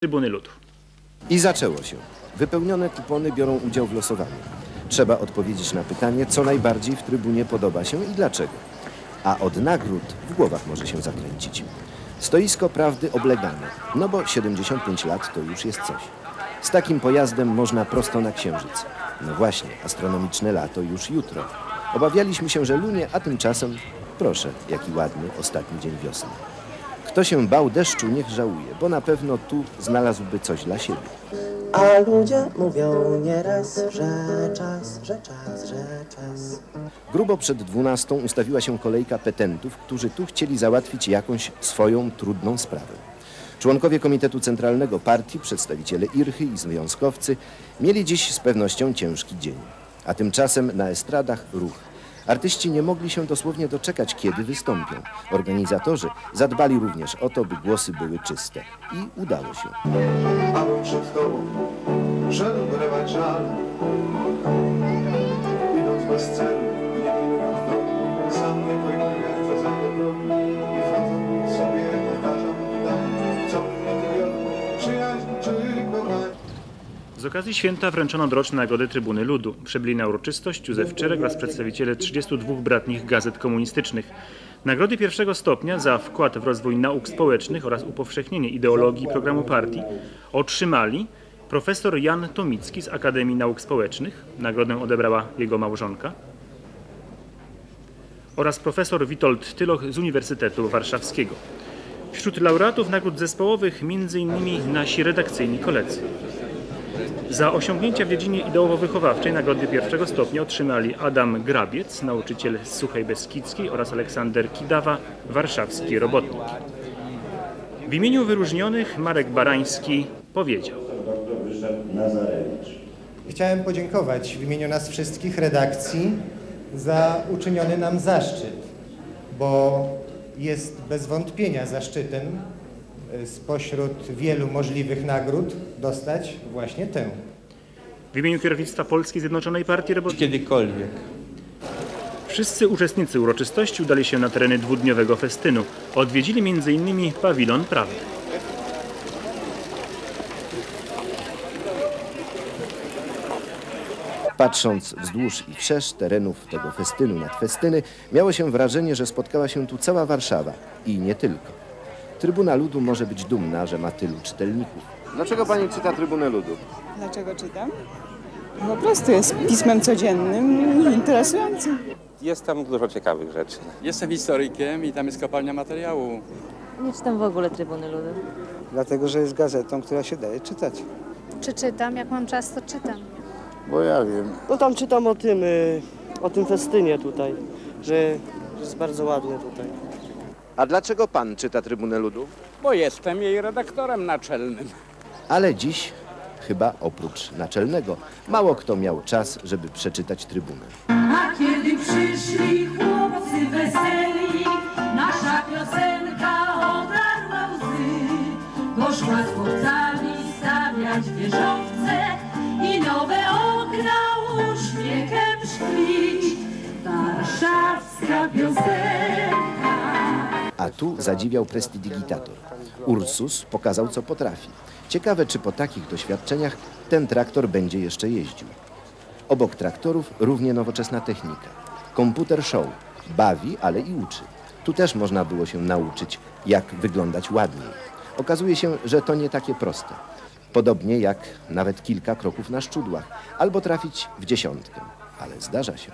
Trybuny Ludu. I zaczęło się. Wypełnione kupony biorą udział w losowaniu. Trzeba odpowiedzieć na pytanie, co najbardziej w trybunie podoba się i dlaczego. A od nagród w głowach może się zakręcić. Stoisko prawdy oblegane, no bo 75 lat to już jest coś. Z takim pojazdem można prosto na księżyc. No właśnie, astronomiczne lato już jutro. Obawialiśmy się, że lunie, a tymczasem, proszę, jaki ładny ostatni dzień wiosny. Kto się bał deszczu, niech żałuje, bo na pewno tu znalazłby coś dla siebie. A ludzie mówią nieraz, że czas, że czas, że czas. Grubo przed dwunastą ustawiła się kolejka petentów, którzy tu chcieli załatwić jakąś swoją trudną sprawę. Członkowie Komitetu Centralnego Partii, przedstawiciele Irchy i związkowcy mieli dziś z pewnością ciężki dzień. A tymczasem na estradach ruch. Artyści nie mogli się dosłownie doczekać, kiedy wystąpią. Organizatorzy zadbali również o to, by głosy były czyste. I udało się. a przed tobą żal. Z okazji święta wręczono roczne nagrody Trybuny Ludu. Przybyli na uroczystość Józef Czerek oraz przedstawiciele 32 bratnich gazet komunistycznych. Nagrody pierwszego stopnia za wkład w rozwój nauk społecznych oraz upowszechnienie ideologii programu partii otrzymali profesor Jan Tomicki z Akademii Nauk Społecznych, nagrodę odebrała jego małżonka, oraz profesor Witold Tyloch z Uniwersytetu Warszawskiego. Wśród laureatów nagród zespołowych m.in. nasi redakcyjni koledzy. Za osiągnięcia w dziedzinie ideowo-wychowawczej nagrody pierwszego stopnia otrzymali Adam Grabiec, nauczyciel z Suchej Beskidzkiej oraz Aleksander Kidawa, warszawski robotnik. W imieniu wyróżnionych Marek Barański powiedział. Chciałem podziękować w imieniu nas wszystkich redakcji za uczyniony nam zaszczyt, bo jest bez wątpienia zaszczytem spośród wielu możliwych nagród dostać właśnie tę. W imieniu kierownictwa Polskiej Zjednoczonej Partii Robotniczej kiedykolwiek. wszyscy uczestnicy uroczystości udali się na tereny dwudniowego festynu. Odwiedzili m.in. pawilon prawdy. Patrząc wzdłuż i wszerz terenów tego festynu nad festyny, miało się wrażenie, że spotkała się tu cała Warszawa i nie tylko. Trybuna Ludu może być dumna, że ma tylu czytelników. Dlaczego pani czyta Trybunę Ludu? Dlaczego czytam? Po prostu jest pismem codziennym i interesującym. Jest tam dużo ciekawych rzeczy. Jestem historykiem i tam jest kopalnia materiału. Nie czytam w ogóle Trybuny Ludu. Dlatego, że jest gazetą, która się daje czytać. Czy czytam? Jak mam czas, to czytam. Bo ja wiem. No tam czytam o tym, y, o tym festynie tutaj, że jest bardzo ładny tutaj. A dlaczego pan czyta Trybunę Ludu? bo jestem jej redaktorem naczelnym. Ale dziś, chyba oprócz naczelnego, mało kto miał czas, żeby przeczytać Trybunę. A kiedy przyszli chłopcy weseli, nasza piosenka odarła łzy. Poszła z chłopcami stawiać wieżowce i nowe okna uśmiechem szklić. Warszawska piosenka. A tu zadziwiał prestidigitator. Ursus pokazał, co potrafi. Ciekawe, czy po takich doświadczeniach ten traktor będzie jeszcze jeździł. Obok traktorów równie nowoczesna technika. Komputer show. Bawi, ale i uczy. Tu też można było się nauczyć, jak wyglądać ładniej. Okazuje się, że to nie takie proste. Podobnie jak nawet kilka kroków na szczudłach, albo trafić w dziesiątkę. Ale zdarza się.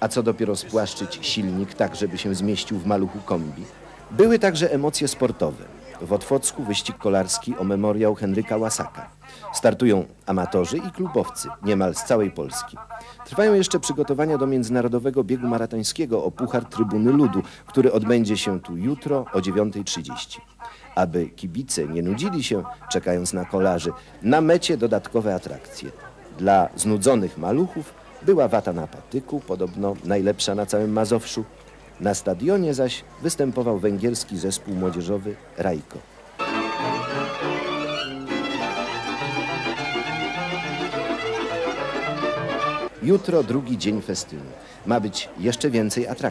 A co dopiero spłaszczyć silnik tak, żeby się zmieścił w maluchu kombi? Były także emocje sportowe. W Otwocku wyścig kolarski o memoriał Henryka Łasaka. Startują amatorzy i klubowcy, niemal z całej Polski. Trwają jeszcze przygotowania do międzynarodowego biegu maratońskiego o Puchar Trybuny Ludu, który odbędzie się tu jutro o 9.30. Aby kibice nie nudzili się, czekając na kolarzy, na mecie dodatkowe atrakcje. Dla znudzonych maluchów była wata na patyku, podobno najlepsza na całym Mazowszu. Na stadionie zaś występował węgierski zespół młodzieżowy Rajko. Jutro drugi dzień festynu. Ma być jeszcze więcej atrakcji.